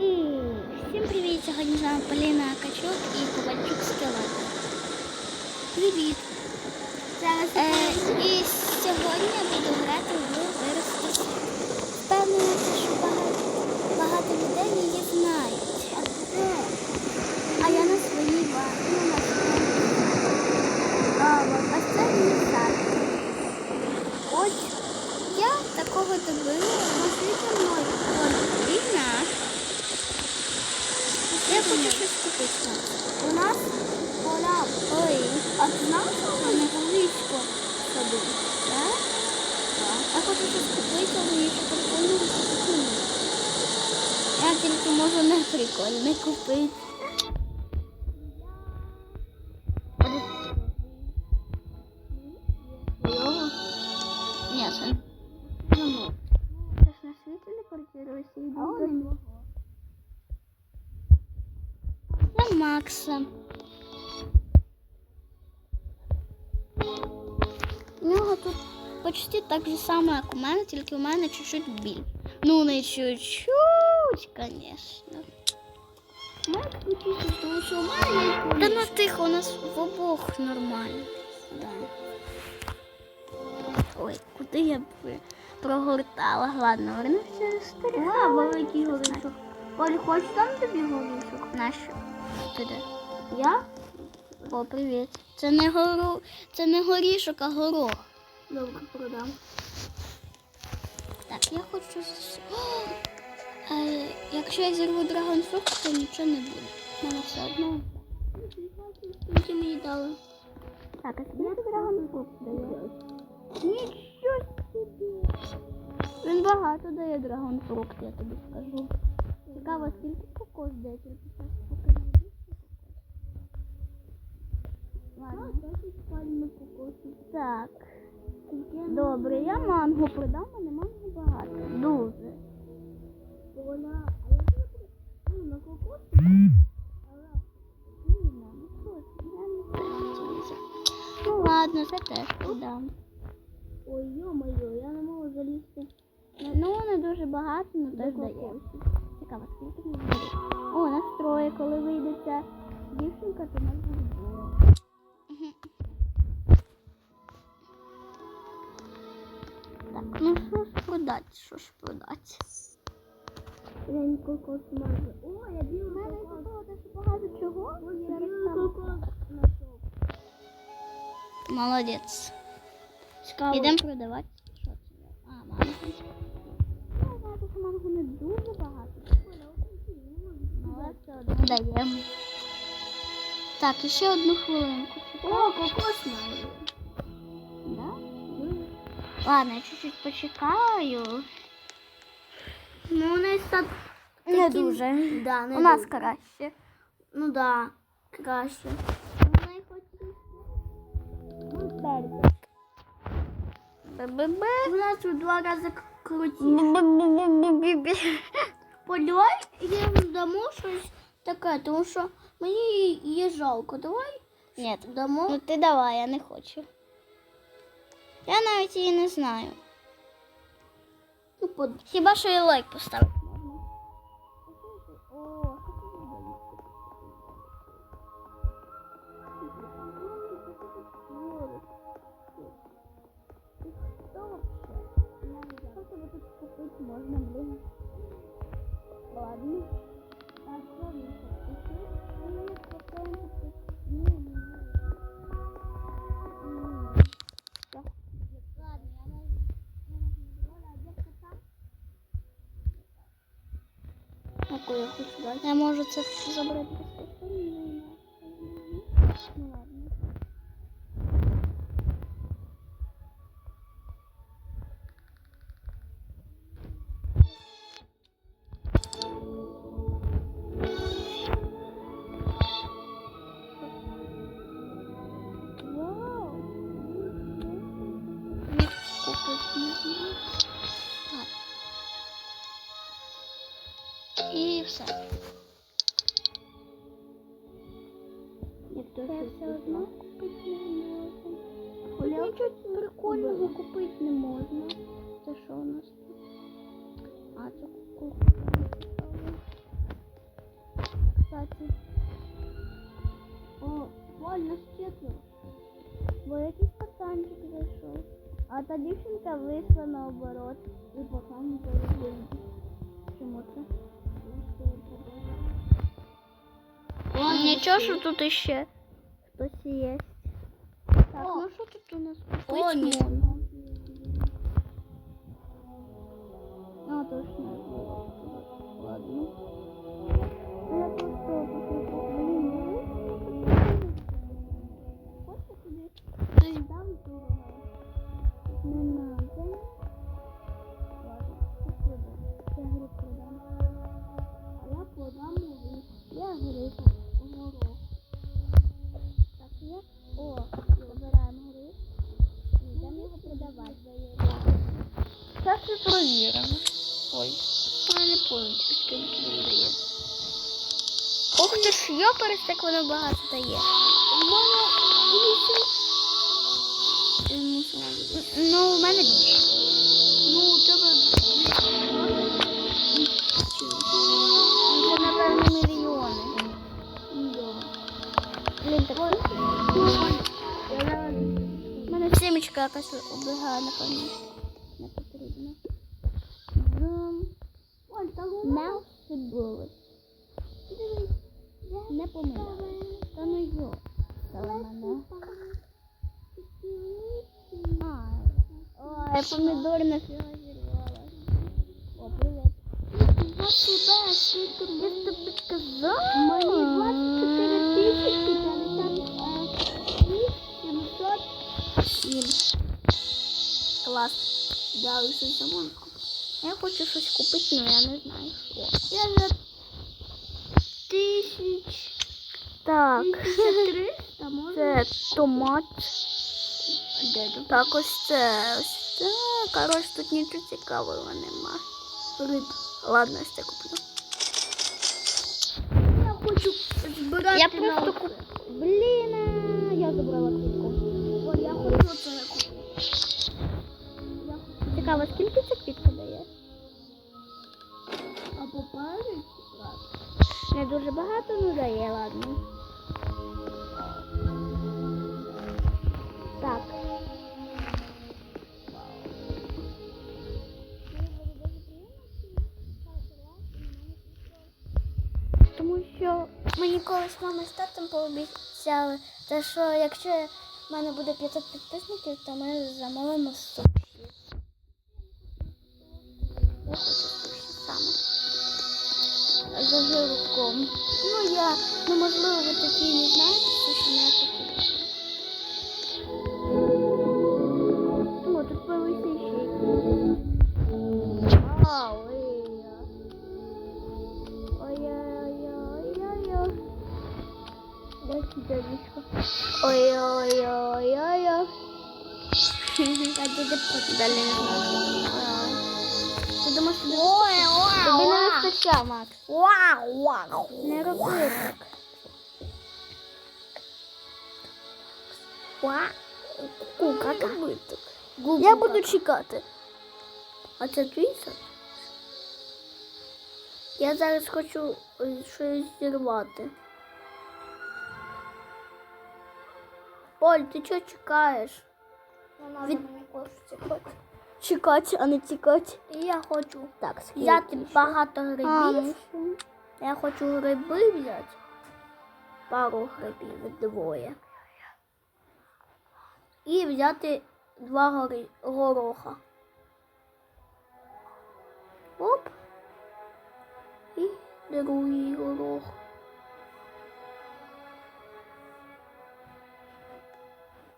І всім привіт! Сьогодні з вами Поліна Качук і Ковальчук Скелет. Привіт! Е, і сьогодні я буду грати в гру вирости. Впевнена, що багато, багато людей її знають. А я на своїй базі. Ось я такого добила. Я щось купити. У нас поля. Ой. А голичко в саду? Так? Я хочу щось купити, але я ще прикольно купити. Я тільки можу не прикольне купити. Ні, це не на світі не квартирується і йду. Макса. У нього тут почти так же само, як у мене, тільки у мене чуть-чуть біль. Ну, не чуть-чуть, звісно. Та ну тихо, у нас в обох нормально. Да. Ой, куди я б прогортала? Ладно, вернемося з А, великий горішок. Оль, хочеш там тобі горішок? Нащо? Туди. Я? О, привіт. Це не гору, це не горішок, а горох. Добре, продам. Так, я хочу. О! Е, якщо я зірву драгонфрукт, то нічого не буде. Мене все одно. Скільки мені дали? Так, а скільки драгонфрукт дає? Нічого собі. Він багато дає драгонфрукт, я тобі скажу. Цікаво, скільки кокос дає, тільки зараз поки не йду. Ладно. Так. Добре, я манго продам, але манго багато. Дуже. Вона, а я ну, на кокосу. Блін, ну. Ну ладно, це теж продам. Ой, йо-моє, я не можу залізти. Ну, не дуже багато, але теж дає. Цікаво, скільки мені. О, настрої, коли вийде ця дівчинка, то нас буде ну що ж продати, що ж продати? Я кокос маю. О, я білий У мене кокос. такого дуже багато чого. Ой, я білий кокос знайшов. Молодець. Цікаво. Ідемо продавати. Що це? А, манго. Ну, що манго не дуже багато. Але все одно даємо. Так, ще одну хвилинку. О, кокос маю. Ладно, я чуть-чуть почекаю. Ну, у нас так... Не такі- дуже. Да, не У нас дуже. краще. Ну да, краще. У нас у два рази круті. Бе-бе-бе-бе-бе. Подавай їм дамо щось таке, тому що мені її жалко. Давай Ні, дамо. ну ти давай, я не хочу. Я навіть її не знаю. Ну. Хіба що я лайк поставити я хочу дати? Я можу це все забрати. І все. Це все одно купити не можна. Нічого прикольного купити не можна. Це що у нас тут? А, це кукурка. Кстати. О, Валь, нас четверо. Бо якийсь пацанчик зайшов. А та дівчинка вийшла наоборот і пока не поїхала. Нічого, що тут іще хтось є. Так, О. ну що тут у нас? О, йоперець, як воно багато дає. Ну, у мене більше. Ну, у тебе Це, напевно, мільйони. Блін, так У мене сімечка якась убігає, напевно. Ой, помідор привіт. Я тебе, Я ж тобі казала. Мені 24 тисячі, там е, 707. Клас. Дали щось замовку. Я хочу щось купити, але я не знаю що. Я за тисяч, Так. може? Це томат. Так, ось це. Ось це. Коротше, тут нічого цікавого нема. Риб. Ладно, це куплю. Я хочу збирати Я просто оце. куп... Блін, я забрала квітку. Ой, я хочу це. Я хочу Цікаво, скільки ця квітка дає? або парить. Не дуже багато, ну дає, ладно. Мені з мама з татом пообіцяли, те, що якщо в мене буде 500 підписників, то ми замовимо суші. Я хочу суші саме. За жирком. Ну я, ну можливо, ви такі не знаєте, суші Далі не знаю. Ти думаєш, тобі тобі не вистачає, Макс. Не роби так. Вау. Кука, роби так. Я буду чекати. А це твій? Я зараз хочу е, щось зірвати. Поль, ти чого чекаєш? Від- мені чекати. Чекати, а не тікати. Я хочу Так, взяти багато А, грибів. ну що? Я хочу гриби взяти. Пару грибів двоє. І взяти два гори... гороха. Оп. І другий горох.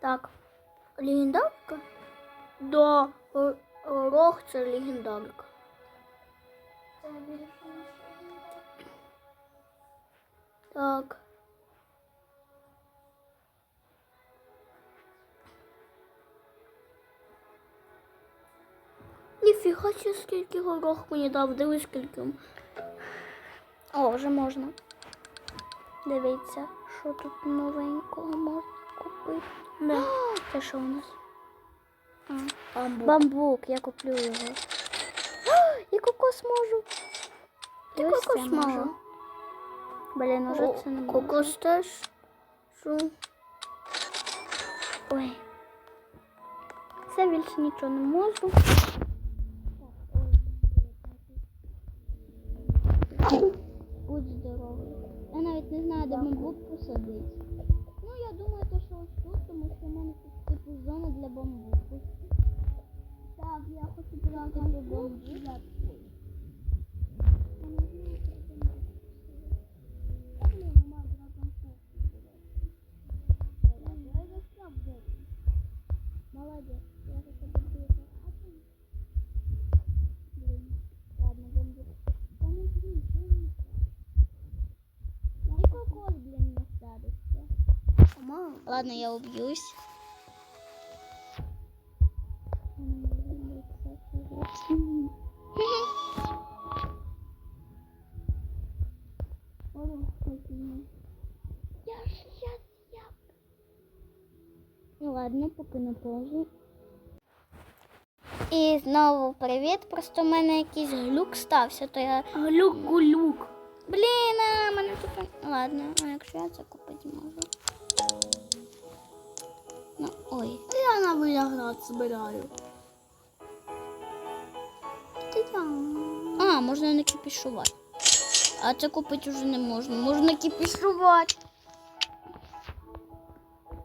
Так. Легендарка? Гор- горох це легендарка. Так. Ніфіга ще скільки горох мені дав, дивись скільки. О, вже можна. Дивіться, що тут новенького можна купити. Да. Це що у нас? Бамбук. бамбук, я куплю його. А, І кокос можу. Ти ось це кокос можу. Блін, уже це не можу. Кокос теж. Що? Ой. Все більше нічого не можу. Будь здоровий. Я навіть не знаю, де бамбук посадити. Ну, я думаю, то, що ось тут, тому що в мене тут зона для бамбуку. Так, я хочу брати бамбук. Молодец. Я за тобой буду. Блин. Ладно, бамбук. Да ну, блин, что не И кокос, блин, не садится. Ладно, я убьюсь. Я ж сейчас я. Ну ладно, поки не пожу. І знову привіт. Просто в мене якийсь глюк стався, то я. Глюк-гулюк. Блін, а мене тут. Ладно, а якщо я це купити можу. Ну, ой. Я на виноград збираю. Можна не кипішувати. А це купити вже не можна. Можна кипішувати.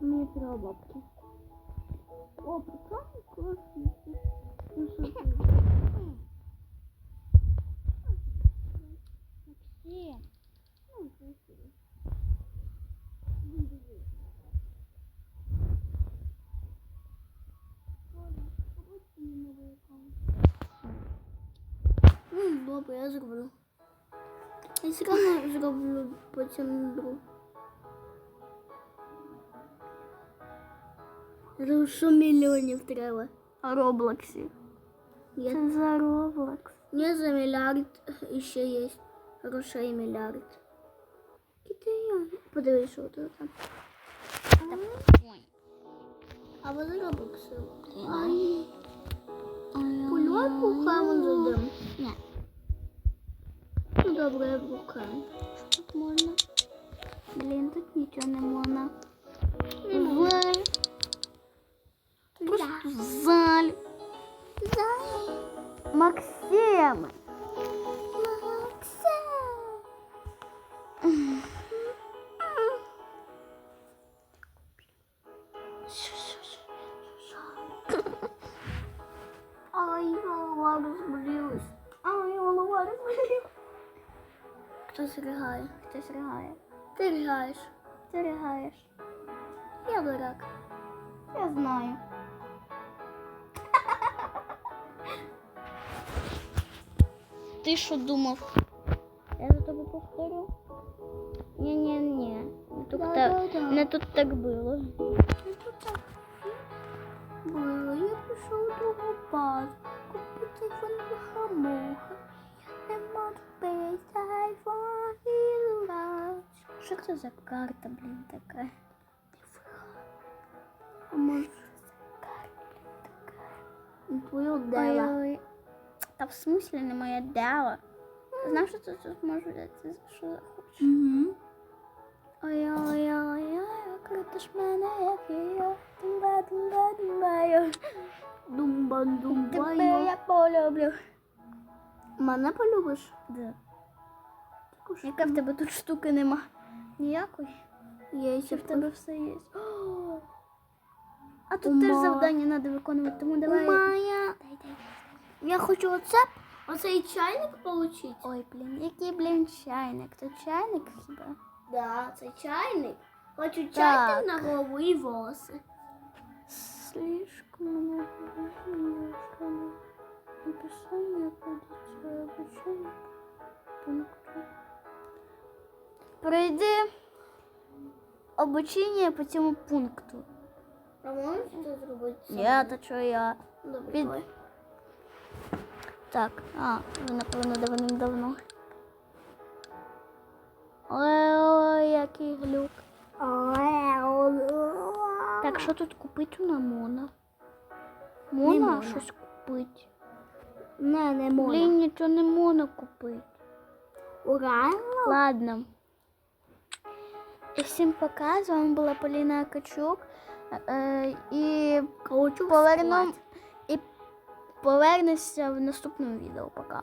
Мені треба бабки. О, прикольно, класно. Ну, добре, я зроблю. Я все одно зроблю потім друг. За що мільйонів треба? А Роблоксі. Це за Роблокс. Не за мільярд ще є грошей мільярд. Китаян. Подивись, що тут там. Ой. А вони Роблокси. Ай. Польотку хавон зайдемо. Ні. Ну добре, я в рукам. Тут можна. Блін, тут нічого не можна. Не можна. Заль. Просто заль. Максим. Ай, Хтось ригає. Хтось ригає. Ти ригаєш. Ти ригаєш. Я дурак. Я знаю. Ти що думав? Я за тобі повторю? Ні-ні-ні. Не тут, Да-да-да. так, не тут так було. Було, я пішов другу базу. Купити фонбахамуха. Не можу без айфон і лач. Що це за карта, блін, така? А може... Твою дела. Ой-ой. Та в смислі не моє дело. Знаєш, що тут можу взяти, що захочу? Угу. Ой-ой-ой-ой, крутиш мене, як я. Думба, думба, думбаю. Думба, думба. Тебе я полюблю. Мене полюбиш? Да. Також Яка в тебе тут штуки нема? Ніякої? є ще в тебе все є? О! А тут Ума. теж завдання треба виконувати, тому давай. Дай. Я хочу оце, оцей чайник отримати. Ой, блін, який, блін, чайник? То чайник хіба? Да, це чайник. Хочу чайник на голову і волоси. Слишком много Написание полиция обучение пункту. Пройди обучение по цьому пункту. А можеш це зробити? Я, то що я. Добре, Під- давай. Так, а, ви напевно давним-давно. Ой, який глюк. Так, що тут купити на Мона? Мона щось купити. Не, не можна. Блін, нічого не можна купити. Ура. Ладно. Всім пока. З вами була Поліна Качук. Е, і повернем, і повернуся в наступному відео. Пока.